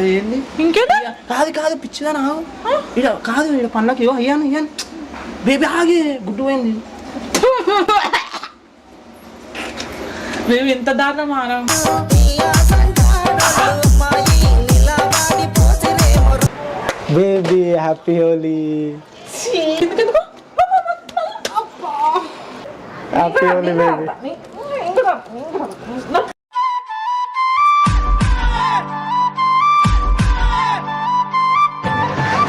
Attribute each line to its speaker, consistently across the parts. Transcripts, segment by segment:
Speaker 1: ఏంది?
Speaker 2: ఇంకేదా
Speaker 1: కాదు కాదు పిచ్చిదా నా ఇక కాదు ఇక పండ్లకి ఇగో అయ్యాను అయ్యాను. బేబీ ఆగి గుడ్డు పోయింది.
Speaker 2: మేము ఎంత దారుణం ఆరా.
Speaker 1: Baby happy Holi. Happy Holi baby.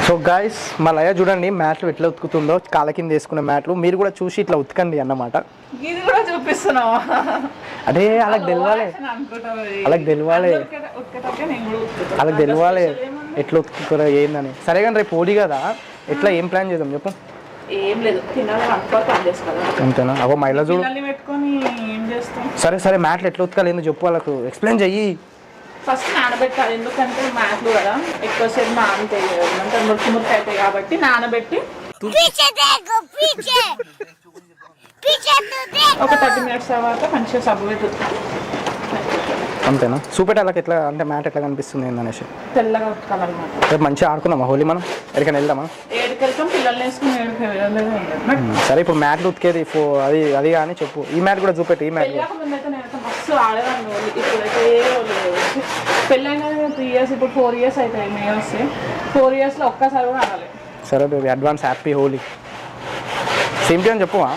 Speaker 1: So guys మా లయ చూడండి మ్యాట్లు ఎట్లా ఉతుకుతుందో కాళ్ళ కింద వేసుకున్న మ్యాట్లు. మీరు కూడా చూసి ఇట్లా ఉతకండి అన్నమాట.
Speaker 2: ఇది కూడా చూపిస్తున్నావా?
Speaker 1: అదే వాళ్ళకి తెలవాలి.
Speaker 2: కూడా ఉతుకుతా.
Speaker 1: వాళ్ళకి తెలవాలి. ఎట్లా ఉతుకుతారో ఏందని. సరే కానీ రేపు హోలీ కదా. ఎట్లా ఏం ప్లాన్ చేద్దాం చెప్పు.
Speaker 2: ఏం లేదు తినాలి అనుకో పని చేసుకోవాలి
Speaker 1: అంతేనా? అగో మహిళ చూడు.
Speaker 2: ఏం చేస్తాం?
Speaker 1: సరే సరే మ్యాట్లు ఎట్లా ఉతకాలి ఏందో చెప్పు వాళ్ళకు. ఎక్స్ప్లెయిన్ చెయ్యి.
Speaker 2: ఫస్ట్ నానబెట్టాలి ఎందుకంటే మ్యాట్లు కదా. ఎక్కువసేపు నానతాయి అంటే మురికి మురికి అవుతాయి కాబట్టి నానబెట్టి ఒక థర్టీ మినిట్స్ తర్వాత మంచిగా సబ్బు మీద
Speaker 1: అంతేనా? చూపెట్టాలకి ఎట్లా అంటే మ్యాట్ ఎట్లా కనిపిస్తుంది ఏందనేసి?
Speaker 2: తెల్లగా ఉతకాలన్నమాట
Speaker 1: రేపు మంచిగా ఆడుకుందామా? హోలీ మనం? ఎక్కడికైనా వెళ్దామా?
Speaker 2: పిల్లల్ని వేసుకుని
Speaker 1: సరే ఇప్పుడు మ్యాట్లు ఉతికేది అది అది కానీ చెప్పు. ఈ మ్యాట్ కూడా చూపెట్టి ఈ మ్యాట్
Speaker 2: మస్తు ఆడేదాన్ని. ఓన్లీ ఇప్పుడైతే ఏ ఓన్లీ లేదు. పెళ్ళైన త్రీ ఇయర్స్ ఇప్పుడు ఫోర్ ఇయర్స్ అవుతాయి మే వస్తే. ఫోర్ ఇయర్స్లో ఒక్కసారి కూడా ఆడాలి.
Speaker 1: సరే baby advance happy Holi same to అని చెప్పువా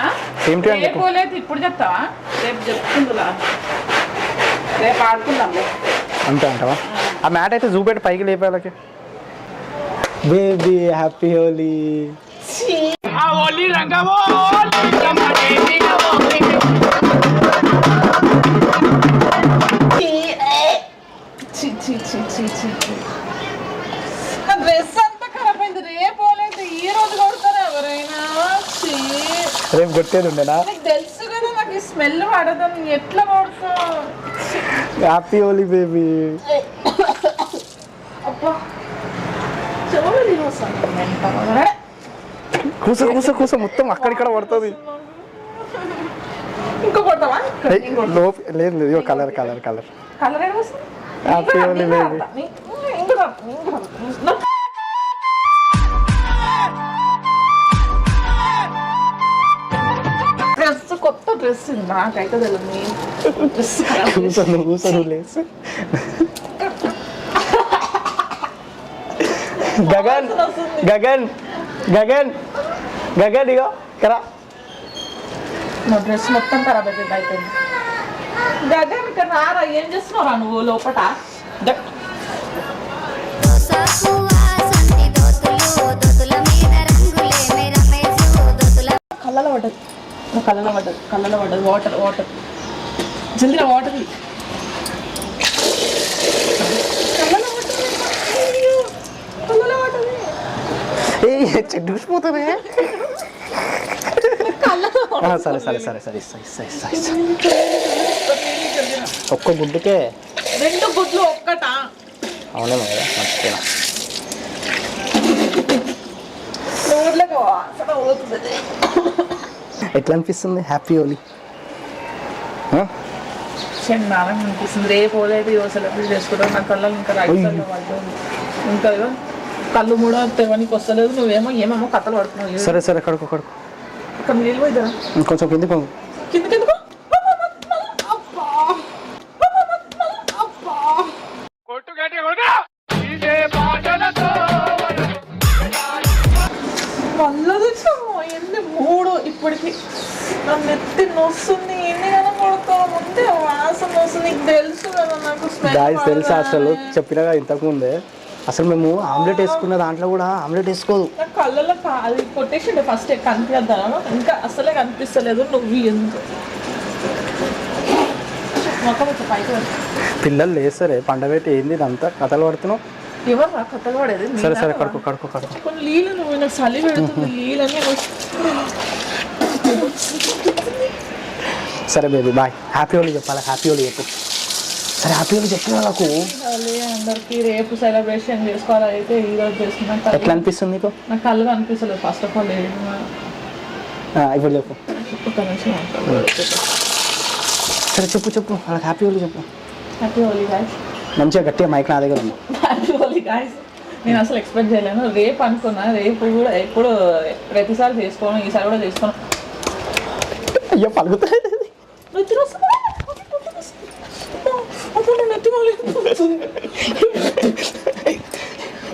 Speaker 2: ఆ?
Speaker 1: సేమ్ టు అని చెప్పు.
Speaker 2: ఇప్పుడు చెప్తావా? రేపు చెప్తుందిలా రేపు ఆడుకుందాంలే
Speaker 1: అంతే అంటావా? ఆ మ్యాట్ అయితే చూపెట్టి పైకి లేపే వాళ్ళకి. బేబీ హ్యాపీ హోలీ
Speaker 2: చి చి డ్రెస్ అంతా అయింది రేపు పోలేదు ఈ రోజు ఎవరైనా ఛీ.
Speaker 1: కొట్టేది ఉండేనా
Speaker 2: తెలుసు కదా నాకు స్మెల్ పడదని ఎట్లా కొడతా
Speaker 1: హ్యాపీ హోలీ బేబీ కూస కూస కూస మొత్తం అక్కడిక్కడ పడుతుంది.
Speaker 2: ఇంకో కొడతావా?
Speaker 1: లేదు లేదు. Colour colour colour.
Speaker 2: Colour. Dress కొత్త డ్రెస్ నాకైతే తెలియదు డ్రెస్
Speaker 1: కూసను కూసను లేసి గగన్ గగన్ గగన్ గగన్ ఇగో కరా
Speaker 2: నా డ్రెస్ మొత్తం ఖరాబ్ అయిపోయింది అయిపోయింది. గగన్ ఇక్కడ రారా ఏం చేస్తున్నారా నువ్వు లోపట? కళ్ళలో పడ్డది. కళ్ళలో పడ్డది కళ్ళలో పడ్డది. Water water. జల్దీ వాటర్ కళ్ళలో పడ్డది అయ్యో, కళ్ళలో పడ్డది
Speaker 1: ఏ
Speaker 2: కళ్ళలో.
Speaker 1: సరే సరే సరే సరే ఇస్తా ఇస్తా ఇస్తా ఇస్తా ఒక్క గుడ్డుకే.
Speaker 2: రెండు గుడ్లు ఒక్కటా?
Speaker 1: అవునేమో కదా మర్చిపోయినా. ఎట్లా అనిపిస్తుంది హ్యాపీ హోలీ.
Speaker 2: అనిపిస్తుంది. రేపు పోలేదు ఇవో సెలబ్రేట్ చేసుకుంటాం నా కళ్ళలో ఇంకా రైట్ ఇంకా కళ్ళు కూడా తెవనికి వస్తలేదు నువ్వేమో ఏమేమో కథలు పడుతున్నావు
Speaker 1: సరే సరే కడుకో కడుకో
Speaker 2: ఇక్కడ
Speaker 1: కొంచెం కింది
Speaker 2: కింద మూడు ఇప్పటికి. నొస్తుంది ఎన్ని కదా కొడతావు ముందే వాసన వస్తుంది. నీకు తెలుసు కదా నాకు
Speaker 1: తెలుసా అసలు? చెప్పినగా ఇంతకు ముందే అసలు మేము ఆమ్లెట్ వేసుకున్న దాంట్లో కూడా ఆమ్లెట్ వేసుకోదు.
Speaker 2: కళ్ళలో అది కొట్టేసిండే ఫస్ట్ కనిపించద్దాను ఇంకా అసలే కనిపిస్తలేదు నువ్వు ఎందుకు.
Speaker 1: పిల్లలు లేసరే పండబెట్టి ఏంది ఇదంతా? కథలు పడుతున్నావు?
Speaker 2: ఎవరు రా కొత్తగా పడేది?
Speaker 1: సరే? సరే కడుకో కడుకో కడుకో
Speaker 2: కొన్ని నీళ్ళు నువ్వు నాకు చలి పెడుతుంది నీళ్ళని
Speaker 1: సరే బేబీ బాయ్ హ్యాపీ హోలీ చెప్పాలి హ్యాపీ హోలీ చెప్పు. సరే హ్యాపీ హోలీ చెప్పిన వాళ్ళకు
Speaker 2: అందరికి రేపు సెలబ్రేషన్ చేసుకోవాలి. అయితే ఈ రోజు చేసుకున్నాం.
Speaker 1: ఎట్లా అనిపిస్తుంది నీకు?
Speaker 2: నాకు కళ్ళు అనిపిస్తలేదు ఫస్ట్ ఆఫ్ ఆల్
Speaker 1: ఇప్పుడు చెప్పు సరే చెప్పు చెప్పు. వాళ్ళకి హ్యాపీ హోలీ చెప్పు.
Speaker 2: హ్యాపీ హోలీ గాయస్
Speaker 1: మంచిగా గట్టిగా మైక్ నా దగ్గర ఉంది.
Speaker 2: హ్యాపీ హోలీ గాయస్ నేను అసలు ఎక్స్పెక్ట్ చేయలేను. రేపు అనుకున్నా. రేపు కూడా ఎప్పుడు ప్రతిసారి చేసుకోను. ఈసారి కూడా చేసుకోను.
Speaker 1: అయ్యో పలుకుతుంది
Speaker 2: నెత్తి వస్తుందా? అప్పుడు నేను నెత్తి మళ్ళీ వస్తుంది.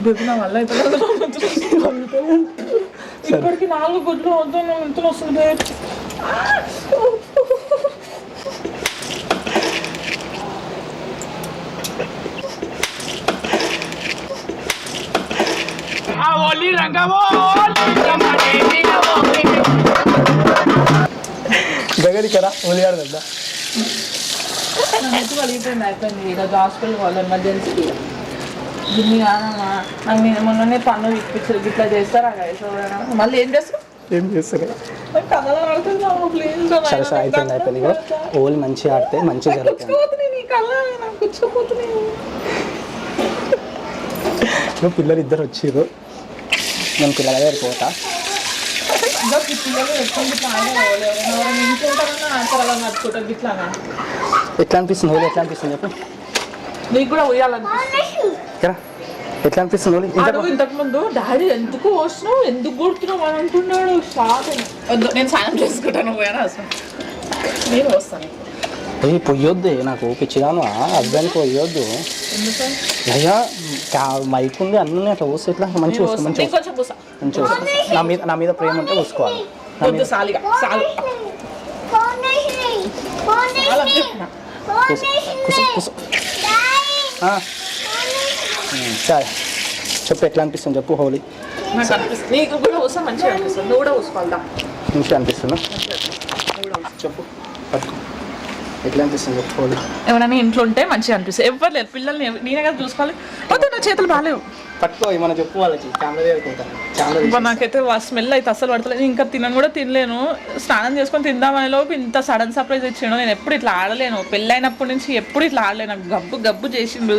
Speaker 2: బేబీ నా వల్ల. ఇప్పటికి నాలుగు గుడ్లు వద్దు నెత్తులు వస్తుంది బేబీ.
Speaker 1: గగడికరా హోలీ ఆడదా
Speaker 2: నా నెత్తి పలిగిపోయింది అయిపోయింది. ఈరోజు హాస్పిటల్ వాళ్ళు ఎమర్జెన్సీ గిన్ని కాదమ్మా. నాకు నేను మొన్ననే పన్ను ఇప్పించారు ఇట్లా చేస్తారా ఎవరైనా? మళ్ళీ ఏం చేస్తారు?
Speaker 1: ఏం చేస్తారు? సరే సరే అయిపోయింది హోలీ మంచిగా ఆడితే మంచిగా జరుగుతుంది. నువ్వు పిల్లలు ఇద్దరు వచ్చిర్రు. నేను పిల్లల దగ్గర పోతా.
Speaker 2: పిల్లలు ఎత్తుకొని ఇట్లా నడుచుకుంటారు ఇట్లానా
Speaker 1: ఎట్లా అనిపిస్తుంది హోలీ ఎట్లా అనిపిస్తుంది చెప్పు
Speaker 2: నీకు కూడా ఉయ్యాలనిపిస్తుంది
Speaker 1: ఇక్కడ ఎట్లా అనిపిస్తుంది హోలీ ఇంకా
Speaker 2: అడుగు ఇంతకు ముందు డాడీ ఎందుకు వస్తున్నావు ఎందుకు కొడుతున్నావు? అని అంటున్నాడు. షాక్ నేను సాయం చేసుకుంటాను పోయాను అసలు. నేను వస్తాను.
Speaker 1: ఏ పొయ్యొద్దు నాకు పిచ్చిదాను హస్బెండ్కి పొయ్యొద్దు అయ్యా మైక్ ఉంది అన్నీ అట్లా పోస్తే ఎట్లా? మంచిగా వస్తుంది మంచిగా మంచిగా నా మీద నా మీద ప్రేమ ఉంటే పోసుకోవాలి. కూసు కూసు కూసు. సరే చెప్పు ఎట్లా అనిపిస్తుంది చెప్పు హోలీ.
Speaker 2: నాకు కూడా వస్తా మంచిగా అనిపిస్తుంది. నువ్వు కూడా చూసుకోవాలా
Speaker 1: మంచిగా అనిపిస్తుందా. చెప్పు పట్టుకో. ఎట్లా అనిపిస్తుంది చెప్పు హోలీ.
Speaker 2: ఎవరైనా ఇంట్లో ఉంటే మంచిగా అనిపిస్తుంది. ఎవరు లేరు పిల్లల్ని నేనే కదా చూసుకోవాలి. వద్దు నా చేతులు బాగాలేవు.
Speaker 1: పట్టుకో ఏమైనా చెప్పు వాళ్ళకి. కెమెరా దగ్గరుకుంటాను
Speaker 2: అబ్బా,
Speaker 1: కెమెరా
Speaker 2: నాకైతే స్మెల్ అయితే అసలు పడతలేదు. ఇంకా తినను కూడా తినలేను. స్నానం చేసుకొని తిందామనే లోపు ఇంత సడన్ సర్ప్రైజ్ ఇచ్చాడు నేను ఎప్పుడు ఇట్లా ఆడలేను. పెళ్ళైనప్పటి నుంచి ఎప్పుడు ఇట్లా ఆడలేను. నాకు గబ్బు గబ్బు చేసిండు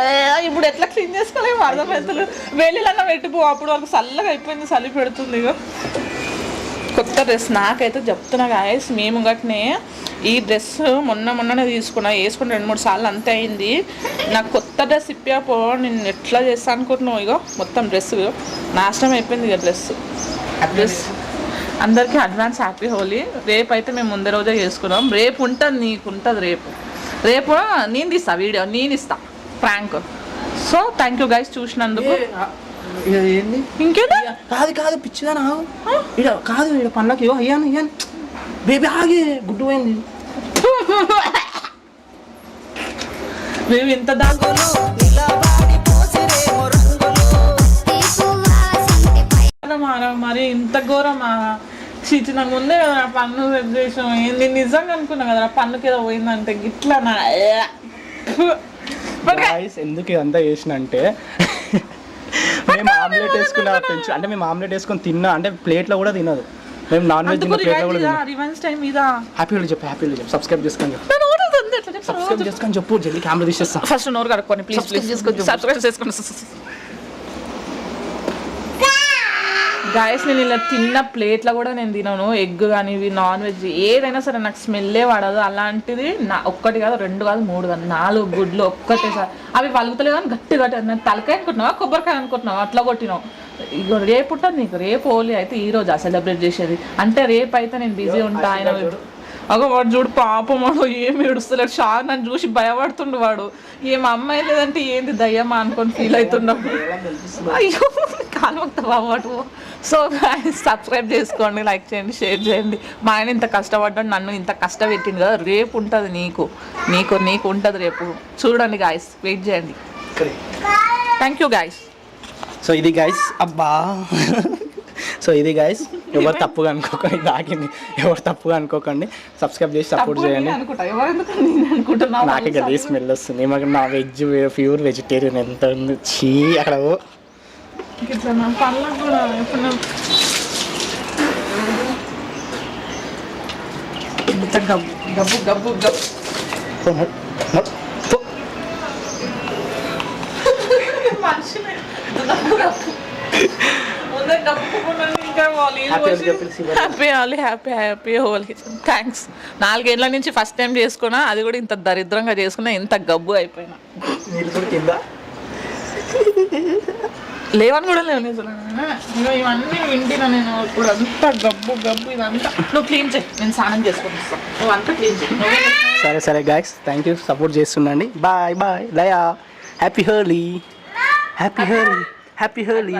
Speaker 2: ఏ, ఇప్పుడు ఎట్లా క్లీన్ చేసుకోలేము అర్థమవుతలేదు వెళ్ళిలన్నా పెట్టిపో అప్పుడు వరకు చల్లగా అయిపోయింది చలి పెడుతుంది ఇక కొత్త డ్రెస్ నాకైతే చెప్తున్నా గాయస్ మేము గట్నే ఈ డ్రెస్ మొన్న మొన్ననే తీసుకున్నా వేసుకుని రెండు మూడు సార్లు అంతే అయింది. నాకు కొత్త డ్రెస్ ఇప్పపో నేను ఎట్లా చేస్తా అనుకుంటున్నావు ఇగో మొత్తం డ్రెస్ నాశనం అయిపోయింది ఇక డ్రెస్. డ్రెస్. అందరికీ అడ్వాన్స్ హ్యాపీ హోలీ. రేపు అయితే మేము ముందే రోజే చేసుకున్నాం రేపు ఉంటుంది నీకు ఉంటుంది రేపు. రేపు నేను తీస్తా వీడియో నేను ఇస్తా prank so thank you guys చూసినందుకు.
Speaker 1: ఏంది?
Speaker 2: ఇంకేదా
Speaker 1: కాదు కాదు పిచ్చిదా నా ఇడ కాదు ఇడ పనులకి ఇగో అయ్యాను అయ్యాను బేబీ ఆగి గుడ్డు పోయింది.
Speaker 2: మేము ఇంత దాగులు మారా మరి ఇంత ఘోరమా? చీచి నాకు ముందే కదా నా పన్ను సెట్ చేసాం ఏంది నిజంగా అనుకున్నా కదా పన్నుకి ఏదో పోయిందంటే గిట్లా నా
Speaker 1: గాయస్ ఎందుకు ఇదంతా చేసిన అంటే మేము ఆమ్లెట్ వేసుకున్న పెంచు అంటే మేము ఆమ్లెట్ వేసుకొని తిన్నా అంటే ప్లేట్లో కూడా తినదు. మేము నాన్ వెజ్ తిన్న ప్లేట్లో కూడా తిన్నాం
Speaker 2: రివెన్స్ టైం ఇదా
Speaker 1: హ్యాపీ హోలీ చెప్పు హ్యాపీ హోలీ చెప్పు. సబ్స్క్రైబ్ చేసుకొని చెప్పు.
Speaker 2: నేను కూడా ఉంది, ఎట్లా చెప్తాను?
Speaker 1: సబ్స్క్రైబ్ చేసుకొని చెప్పు. జల్దీ కెమెరా తీసేస్తాం.
Speaker 2: ఫస్ట్ నోరు కడుక్కొని ప్లీజ్ ప్లీజ్
Speaker 1: చేసుకోండి.
Speaker 2: సబ్స్క్రైబ్ చేసుకోండి గాయస్ నేను ఇలా తిన్న ప్లేట్లో కూడా నేను తినను. ఎగ్ కానీ ఇవి నాన్ వెజ్ ఏదైనా సరే నాకు స్మెల్లే పడదు. అలాంటిది నా ఒక్కటి కాదు రెండు కాదు మూడు కాదు నాలుగు గుడ్లు ఒక్కటే సార్ అవి పలుకుతలేవు కానీ గట్టి గట్టి నేను తలకాయ అనుకుంటున్నావా కొబ్బరికాయ అనుకుంటున్నావా? అట్లా కొట్టినావు. ఇగో రేపు ఉంటుంది నీకు రేపు హోలీ అయితే ఈ రోజు సెలబ్రేట్ చేసేది. అంటే రేపు అయితే నేను బిజీ ఉంటా ఆయన అగో వాడు చూడు పాపం వాడు ఏం ఏడుస్తలేడు. షా నన్ను చూసి భయపడుతుండు వాడు. ఏం అమ్మాయి లేదంటే ఏంది దయ్యమా అనుకొని ఫీల్ అవుతున్నాడు. అయ్యో. కాలువక్తావా వాడు సో సబ్స్క్రైబ్ చేసుకోండి లైక్ చేయండి షేర్ చేయండి. మా ఆయన ఇంత కష్టపడ్డాడు నన్ను ఇంత కష్టపెట్టింది కదా రేపు ఉంటుంది నీకు. నీకు నీకు ఉంటుంది రేపు. చూడండి గాయస్ వెయిట్ చేయండి. థ్యాంక్ యూ గాయస్
Speaker 1: సో ఇది గైస్ అబ్బా. సో ఇది గైస్ ఎవరు తప్పుగా అనుకోకండి దాకింది ఎవరు తప్పుగా అనుకోకండి సబ్స్క్రైబ్ చేసి సపోర్ట్ చేయండి. నాకు గది స్మెల్ వస్తుంది. మాకు నా వెజ్ ప్యూర్ వెజిటేరియన్ ఎంత ఉంది? చీ అక్కడ.
Speaker 2: ఇట్లా నా పళ్ళకు కూడా ఇంత గబ్బు గబ్బు గబ్బు గబ్బు గబ్బు గబ్బు. Happy Holi happy happy Holi thanks నాలుగేళ్ళ నుంచి ఫస్ట్ టైం చేసుకున్నా అది కూడా ఇంత దరిద్రంగా చేసుకున్నా ఇంత గబ్బు అయిపోయినా. లేవని కూడా లేవు ఇవన్నీ వింటినా నేను ఇప్పుడు అంతా గబ్బు గబ్బు ఇదంతా. నువ్వు క్లీన్ చేయి. నేను స్నానం చేసుకొని వస్తాను నువ్వు అంతా క్లీన్ చేయి.
Speaker 1: సరే సరే గాయస్ థ్యాంక్ యూ సపోర్ట్ చేస్తుండండి. బాయ్ బాయ్ దయా happy Holi happy Holi happy Holi